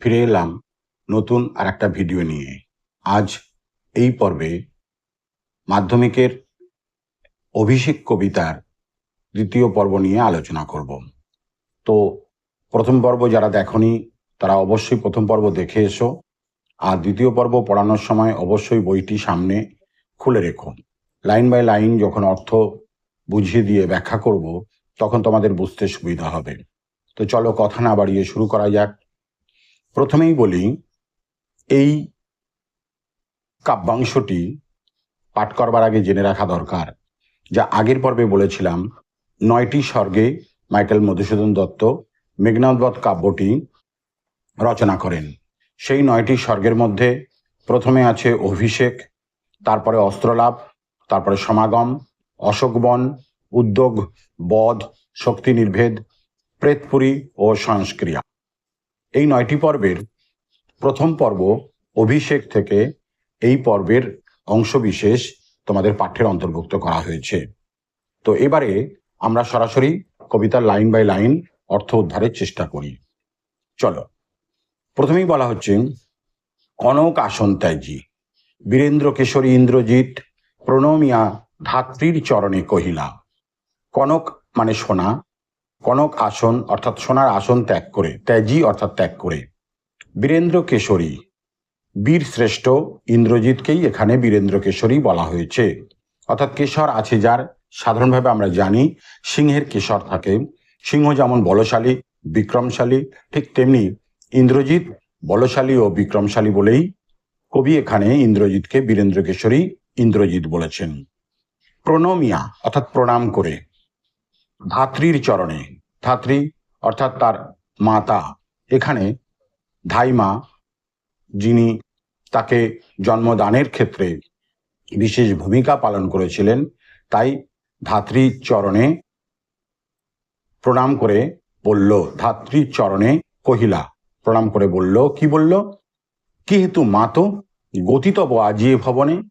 ফিরে এলাম নতুন আর একটা ভিডিও নিয়ে। আজ এই পর্বে মাধ্যমিকের অভিষেক কবিতার দ্বিতীয় পর্ব নিয়ে আলোচনা করব। তো প্রথম পর্ব যারা দেখনি, তারা অবশ্যই প্রথম পর্ব দেখে এসো। আর দ্বিতীয় পর্ব পড়ানোর সময় অবশ্যই বইটি সামনে খুলে রেখো। লাইন বাই লাইন যখন অর্থ বুঝিয়ে দিয়ে ব্যাখ্যা করব, তখন তোমাদের বুঝতে সুবিধা হবে। তো চলো কথা না বাড়িয়ে শুরু করা যাক। প্রথমেই বলি, এই কাব্যাংশটি পাঠ করবার আগে জেনে রাখা দরকার যা আগের পর্বে বলেছিলাম, নয়টি স্বর্গে মাইকেল মধুসূদন দত্ত মেঘনাথবধ কাব্যটি রচনা করেন। সেই নয়টি স্বর্গের মধ্যে প্রথমে আছে অভিষেক, তারপরে অস্ত্রলাভ, তারপরে সমাগম অশোকবন উদ্যোগ, বধ, শক্তি নির্ভেদ, প্রেতপুরী ও সংস্ক্রিয়া। এই নয়টি পর্বের প্রথম পর্ব অভিষেক থেকে এই পর্বের অংশবিশেষ তোমাদের পাঠ্যের অন্তর্ভুক্ত করা হয়েছে। তো এবারে আমরা সরাসরি কবিতার লাইন বাই লাইন অর্থ উদ্ধারের চেষ্টা করি। চলো, প্রথমেই বলা হচ্ছে, কনক আসন ত্যাজি, বীরেন্দ্র কেশরী ইন্দ্রজিৎ, প্রণমিয়া ধাত্রীর চরণে কহিলা, কনক মানে সোনা কনক আসন, অর্থাৎ সোনার আসন ত্যাগ করে, ত্যাজি অর্থাৎ ত্যাগ করে। বীরেন্দ্র কেশরী, বীর শ্রেষ্ঠ, ইন্দ্রজিৎকেই এখানে বীরেন্দ্র কেশরী বলা হয়েছে। অর্থাৎ কেশর আছে যার, সাধারণভাবে আমরা জানি, সিংহের কেশর থাকে। সিংহ যেমন বলশালী, বিক্রমশালী, ঠিক তেমনি ইন্দ্রজিৎ বলশালী ও বিক্রমশালী বলেই কবি এখানে ইন্দ্রজিৎকে বীরেন্দ্র কেশরী ইন্দ্রজিৎ বলেছেন। প্রণমিয়া, অর্থাৎ প্রণাম করে। ধাত্রীর চরণে। ধাত্রী অর্থাৎ তার মাতা। এখানে ধাইমা, যিনি তাকে জন্মদানের ক্ষেত্রে বিশেষ ভূমিকা পালন করেছিলেন, তাই ধাত্রীর চরণে প্রণাম করে বলল, ধাত্রীর চরণে কহিলা, প্রণাম করে বলল, কি বলল? কি হেতু মা তো গতিতব আজিয়ে ভবনে?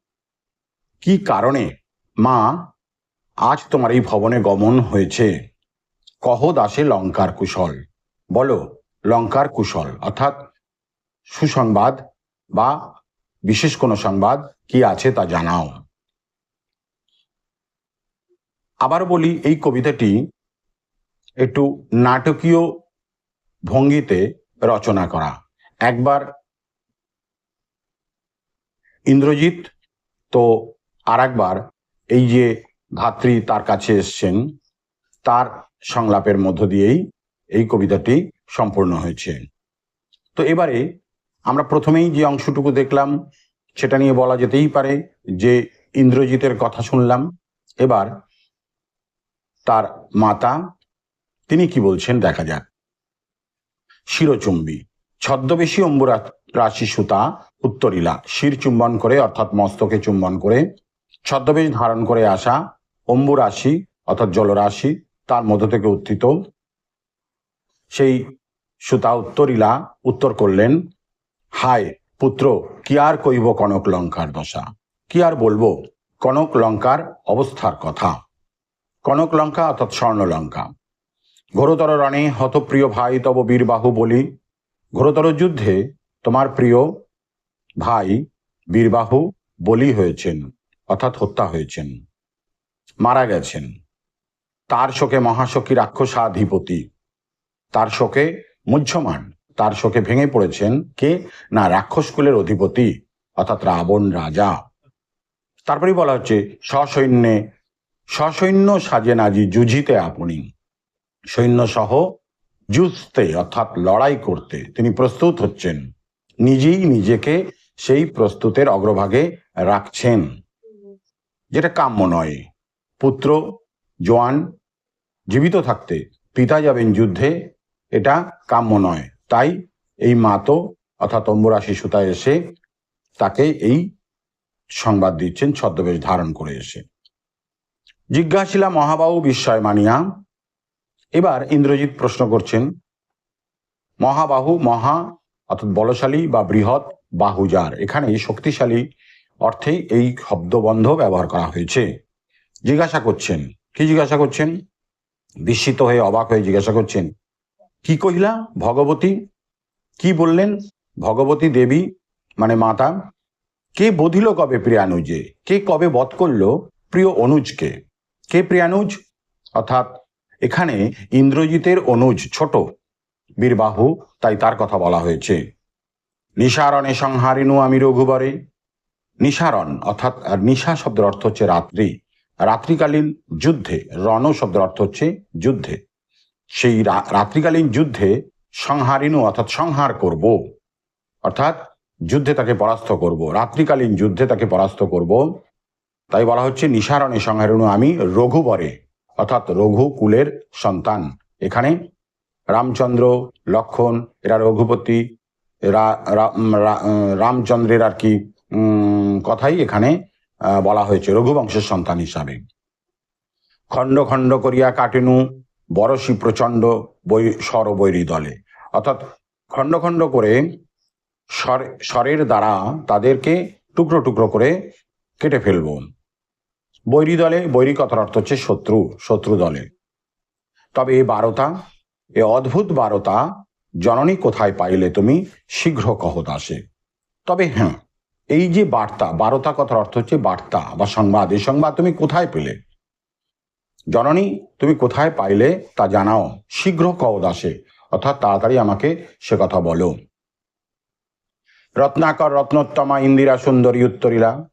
কি কারণে মা আজ তোমার এই ভবনে গমন হয়েছে। কহ দাসে লঙ্কার কুশল। বলো, লঙ্কার কুশল, অর্থাৎ সুসংবাদ বা বিশেষ কোনো সংবাদ কি আছে তা জানাও। আবার বলি, এই কবিতাটি একটু নাটকীয় ভঙ্গিতে রচনা করা। একবার ইন্দ্রজিৎ তো আর একবার এই যে ধাত্রী তার কাছে এসছেন। তার সংলাপের মধ্য দিয়েই এই কবিতাটি সম্পূর্ণ হয়েছে। তো এবারে আমরা প্রথমেই যে অংশটুকু দেখলাম, সেটা নিয়ে বলা যেতেই পারে যে ইন্দ্রজিতের কথা শুনলাম। এবার তার মাতা, তিনি কি বলছেন দেখা যাক। শিরচুম্বী, ছদ্মবেশী অম্বুরা রাশি সুতা উত্তরিলা, শির চুম্বন করে, অর্থাৎ মস্তকে চুম্বন করে, ছদ্মবেশ ধারণ করে আসা অম্বু রাশি অর্থাৎ জলরাশি, তার মধ্য থেকে উত্থিত। সেই সুতা উত্তরিলা উত্তর করলেন, হায় পুত্র, কি আর কইব কনক লঙ্কার দশা? কি আর বলব? কনক লঙ্কার অবস্থার কথা। কনক লঙ্কা, অর্থাৎ স্বর্ণ লঙ্কা। ঘোরতর রণে হতপ্রিয় ভাই তব বীরবাহু বলি, ঘোরতর যুদ্ধে তোমার প্রিয় ভাই বীরবাহু বলি হয়েছেন, অর্থাৎ হত্যা হয়েছেন। মারা গেছেন। তার শোকে মহাশকী রাক্ষসাধিপতি তার শোকে মুহ্যমান। তার শোকে ভেঙে পড়েছেন কে? না রাক্ষসকুলের অধিপতি, অর্থাৎ রাবণ রাজা। তারপরেই বলা হচ্ছে, সসৈন্যে, সসৈন্য সাজে নাজি যুঝিতে আপনি। সৈন্য সহ যুঝতে, অর্থাৎ লড়াই করতে তিনি প্রস্তুত হচ্ছেন। নিজেই নিজেকে সেই প্রস্তুতের অগ্রভাগে রাখছেন। যেটা কাম্য নয়। পুত্র, জোয়ান, জীবিত থাকতে, পিতা যাবেন যুদ্ধে, এটা কাম্য নয়। তাই এই মাতো অর্থাৎ অম্বরাশি সুতা এসে তাকে এই সংবাদ দিচ্ছেন, ছদ্মবেশ ধারণ করে এসে। জিজ্ঞাসিলা মহাবাহু বিস্ময় মানিয়া, এবার ইন্দ্রজিৎ প্রশ্ন করছেন, মহাবাহু মহা, অর্থাৎ বলশালী বা বৃহৎ বাহুজার এখানে শক্তিশালী অর্থে এই শব্দবন্ধ ব্যবহার করা হয়েছে। জিজ্ঞাসা করছেন। কি জিজ্ঞাসা করছেন? বিস্মিত হয়ে অবাক হয়ে জিজ্ঞাসা করছেন, কি কহিলা ভগবতী? কি বললেন? ভগবতী দেবী মানে মাতা, কে বধিল কবে প্রিয়ানুজে? কে কবে বধ করল প্রিয় অনুজকে? কে প্রিয়ানুজ? অর্থাৎ এখানে ইন্দ্রজিতের অনুজ ছোট, বীরবাহু, তাই তার কথা বলা হয়েছে। নিসারণে সংহারিনু আমি রঘুবরে। নিসারণ অর্থাৎ নিশা শব্দের অর্থ হচ্ছে রাত্রি। রাত্রিকালীন যুদ্ধে, রণ শব্দের অর্থ হচ্ছে যুদ্ধে। সেই রাত্রিকালীন যুদ্ধে সংহারিনু অর্থাৎ সংহার করব। অর্থাৎ যুদ্ধে তাকে পরাস্ত করব, রাত্রিকালীন যুদ্ধে তাকে পরাস্ত করব। তাই বলা হচ্ছে নিসারণে সংহারিনু আমি রঘুবরে, অর্থাৎ রঘু কুলের সন্তান। এখানে রামচন্দ্র, লক্ষণ, এরা রঘুপতি রামচন্দ্রের আর কি কথাই এখানে বলা হয়েছে রঘুবংশের সন্তান হিসাবে। খণ্ড খণ্ড করিয়া কাটেনু বরশি প্রচণ্ড বৈ স্বরবৈরী দলে। অর্থাৎ খণ্ড খণ্ড করে স্বর, স্বরের দ্বারা তাদেরকে টুকরো টুকরো করে কেটে ফেলব। বৈরী দলে, বৈরী কথার অর্থ হচ্ছে শত্রু শত্রু দলে। তবে এই বারতা, এ অদ্ভুত বারতা, জননী কোথায় পাইলে তুমি শীঘ্র কহ দাসে তবে হ্যাঁ এই যে বার্তা, বারতা কথার অর্থ হচ্ছে বার্তা বা সংবাদ। এই সংবাদ তুমি কোথায় পেলে? জননী, তুমি কোথায় পাইলে তা জানাও। শীঘ্র কও দাসে অর্থাৎ তাড়াতাড়ি আমাকে সে কথা বলো। রত্নাকর রত্নোত্তমা ইন্দিরা সুন্দরী উত্তরীরা।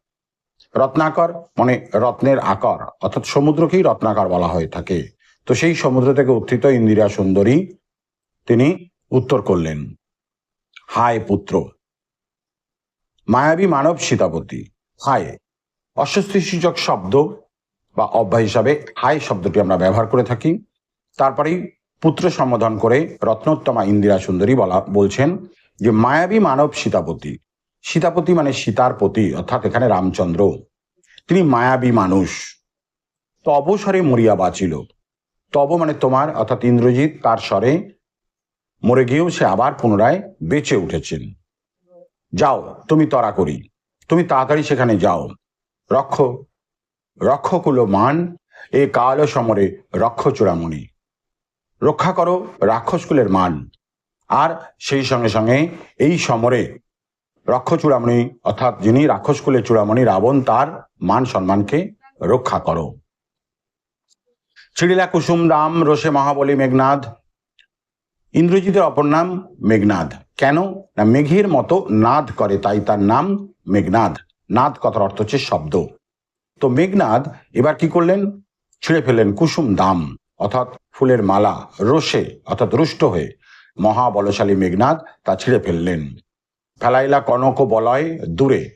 রত্নাকর মানে রত্নের আকার, অর্থাৎ সমুদ্রকেই রত্নাকর বলা হয়ে থাকে। তো সেই সমুদ্র থেকে উত্থিত ইন্দিরা সুন্দরী, তিনি উত্তর করলেন, হায় পুত্র মায়াবী মানব সীতাপতি। হায় অস্বস্তিসূচক শব্দ বা অভ্যাস হিসাবে হায় শব্দটি আমরা ব্যবহার করে থাকি। তারপরেই পুত্র সম্বোধন করে রত্নোত্তমা ইন্দিরা সুন্দরী বলা, বলছেন যে মায়াবী মানব সীতাপতি। সীতাপতি মানে সীতার পতি, অর্থাৎ এখানে রামচন্দ্র। তিনি মায়াবী মানুষ। তো অবসরে মরিয়া বাঁচিল। তব মানে তোমার, অর্থাৎ ইন্দ্রজিৎ তার স্বরে মরে গিয়েও সে আবার পুনরায় বেঁচে উঠেছেন। যাও, তুমি তরা করি। তুমি তাড়াতাড়ি সেখানে যাও। রক্ষ, রক্ষকুল মান, এ কাল সমরে রক্ষ চূড়ামণি। রক্ষা করো রাক্ষসকুলের মান। আর সেই সঙ্গে সঙ্গে এই সমরে রক্ষ চূড়ামণি, অর্থাৎ যিনি রাক্ষসকুলের চূড়ামণি রাবণ, তার মান সম্মানকে রক্ষা করো। ছিড়িলা কুসুম দাম রোষে মহাবলী মেঘনাদ। ইন্দ্রজিতের অপর নাম মেঘনাদ। কেন? না, মেঘের মতো নাদ করে, তাই তার নাম মেঘনাদ। নাদ কথার অর্থ হচ্ছে শব্দ। তো মেঘনাদ এবার কি করলেন? ছিঁড়ে ফেললেন কুসুম দাম, অর্থাৎ ফুলের মালা, রোষে, অর্থাৎ রুষ্ট হয়ে। মহাবলশালী মেঘনাদ তা ছিঁড়ে ফেললেন। ফেলাইলা কনক বলয় দূরে।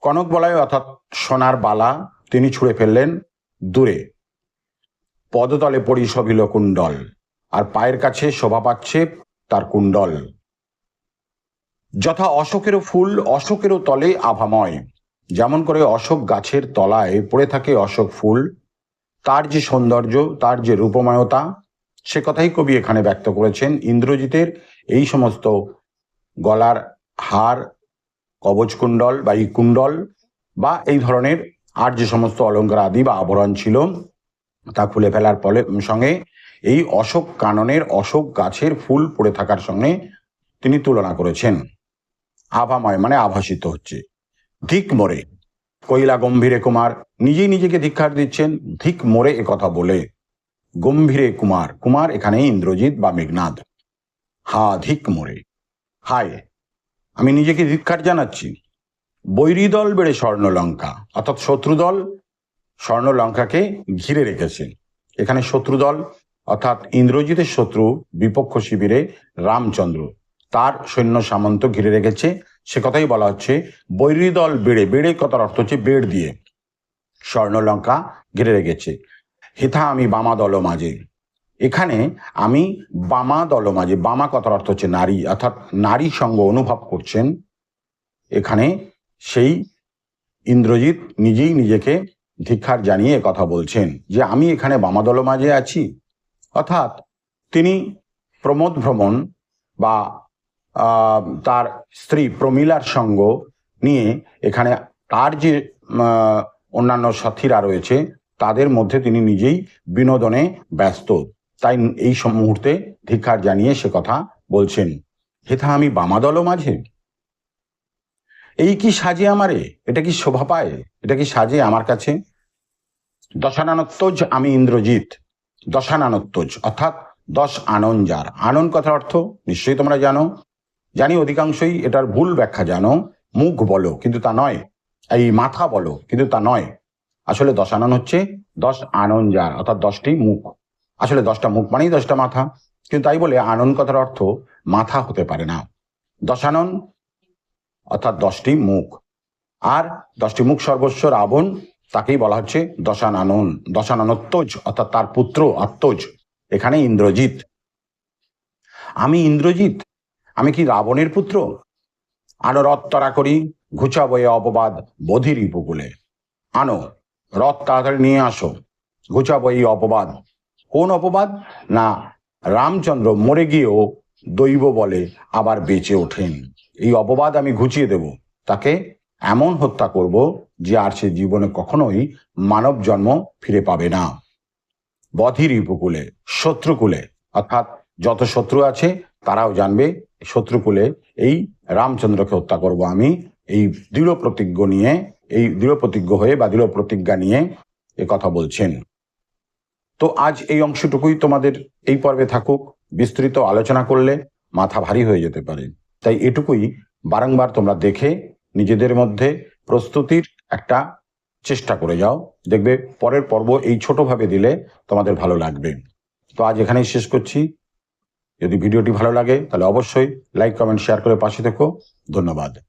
কনক বলয়, অর্থাৎ সোনার বালা, তিনি ছুঁড়ে ফেললেন দূরে। পদতলে সবিল কুণ্ডল। আর পায়ের কাছে শোভা পাচ্ছে তার কুণ্ডল। যথা অশোকেরও ফুল, অশোকেরও তলে আভাময়। যেমন করে অশোক গাছের তলায় পড়ে থাকে অশোক ফুল, তার যে সৌন্দর্য, তার যে রূপময়তা, সে কথাই কবি এখানে ব্যক্ত করেছেন। ইন্দ্রজিতের এই সমস্ত গলার হার কবচ কুণ্ডল বা এই কুণ্ডল বা এই ধরনের আর যে সমস্ত অলঙ্কার আদি বা আবরণ ছিল, তা খুলে ফেলার ফলে সঙ্গে এই অশোক কাননের অশোক গাছের ফুল পড়ে থাকার সঙ্গে তিনি তুলনা করেছেন। আভাময় মানে আভাসিত হচ্ছে। ধিক মোরে, কৈলা গম্ভীরে কুমার, নিজেই নিজেকে ধিক্ষার দিচ্ছেন, ধিক মোরে কথা বলে। গম্ভীরে কুমার কুমার এখানে ইন্দ্রজিৎ বা মেঘনাদ। হা, ধিক মোরে। হায়, আমি নিজেকে ধিক্ষার জানাচ্ছি। বৈরী দল বেড়ে স্বর্ণলঙ্কা, অর্থাৎ শত্রুদল স্বর্ণলঙ্কাকে ঘিরে রেখেছে। এখানে শত্রুদল অর্থাৎ ইন্দ্রজিতের শত্রু বিপক্ষ শিবিরে রামচন্দ্র। তার সৈন্য সামন্ত ঘিরে রেখেছে। সে কথাই বলা হচ্ছে, বৈরী দল বেড়ে বেড়ে কথার অর্থ হচ্ছে বেড় দিয়ে। স্বর্ণলঙ্কা ঘিরে রেখেছে। হেথা আমি বামা দল মাঝে। এখানে আমি বামা দল মাঝে, বামা কথার অর্থ হচ্ছে নারী, অর্থাৎ নারী সঙ্গ অনুভব করছেন। এখানে সেই ইন্দ্রজিৎ নিজেই নিজেকে ধিক্ষার জানিয়ে কথা বলছেন যে, আমি এখানে বামাদল মাঝে আছি। অর্থাৎ তিনি প্রমোদ ভ্রমণ বা তার স্ত্রী প্রমিলার সঙ্গ নিয়ে এখানে তার যে অন্যান্য সাথীরা রয়েছে, তাদের মধ্যে তিনি নিজেই বিনোদনে ব্যস্ত। তাই এই মুহূর্তে ধিক্ষার জানিয়ে সে কথা বলছেন। হেথা আমি বামাদল মাঝে? এই কি সাজে আমারে? এটা কি শোভা পায়? এটা কি সাজে আমার কাছে? দশানানত্তজ আমি ইন্দ্রজিৎ। দশানানত্তজ, অর্থাৎ দশ আনন যার। আনন কথার অর্থ, নিশ্চয়ই তোমরা জানো, জানি অধিকাংশই এটার ভুল ব্যাখ্যা জানো, মুখ বলো, কিন্তু তা নয়। এই মাথা বলো, কিন্তু তা নয়। আসলে দশানন হচ্ছে দশ আনন যার, অর্থাৎ দশটি মুখ। আসলে দশটা মুখ মানেই দশটা মাথা, কিন্তু তাই বলে আনন কথার অর্থ মাথা হতে পারে না। দশানন অর্থাৎ দশটি মুখ। আর দশটি মুখ সর্বস্ব রাবণ তাকেই বলা হচ্ছে দশানানন, দশাননোত্তজ, অর্থাৎ তার পুত্র আত্মজ এখানে ইন্দ্রজিৎ। আমি ইন্দ্রজিৎ? আমি কি রাবণের পুত্র? আনো রথ তরা করি ঘুচা বয়ে অপবাদ, বধির উপকূলে আনো, রথ তাড়াতাড়ি নিয়ে আসো ঘুচা বই অপবাদ। কোন অপবাদ? না, রামচন্দ্র মরে গিয়েও দৈব বলে আবার বেঁচে ওঠেন। এই অপবাদ আমি ঘুচিয়ে দেব। তাকে এমন হত্যা করব যে আর সে জীবনে কখনোই মানব জন্ম ফিরে পাবে না। বধির উপকূলে, শত্রুকুলে, অর্থাৎ যত শত্রু আছে তারাও জানবে শত্রুকুলে এই রামচন্দ্রকে হত্যা করব আমি, এই দৃঢ় প্রতিজ্ঞ নিয়ে, এই দৃঢ় প্রতিজ্ঞ হয়ে বা দৃঢ় প্রতিজ্ঞা নিয়ে এ কথা বলছেন। তো আজ এই অংশটুকুই তোমাদের এই পর্বে থাকুক, বিস্তৃত আলোচনা করলে মাথা ভারী হয়ে যেতে পারে। তাই এটুকুই বারংবার তোমরা দেখে নিজেদের মধ্যে প্রস্তুতির একটা চেষ্টা করে যাও। দেখবে পরের পর্ব এই ছোটোভাবে দিলে তোমাদের ভালো লাগবে। তো আজ এখানেই শেষ করছি। যদি ভিডিওটি ভালো লাগে, তাহলে অবশ্যই লাইক কমেন্ট শেয়ার করে পাশে থেকো। ধন্যবাদ।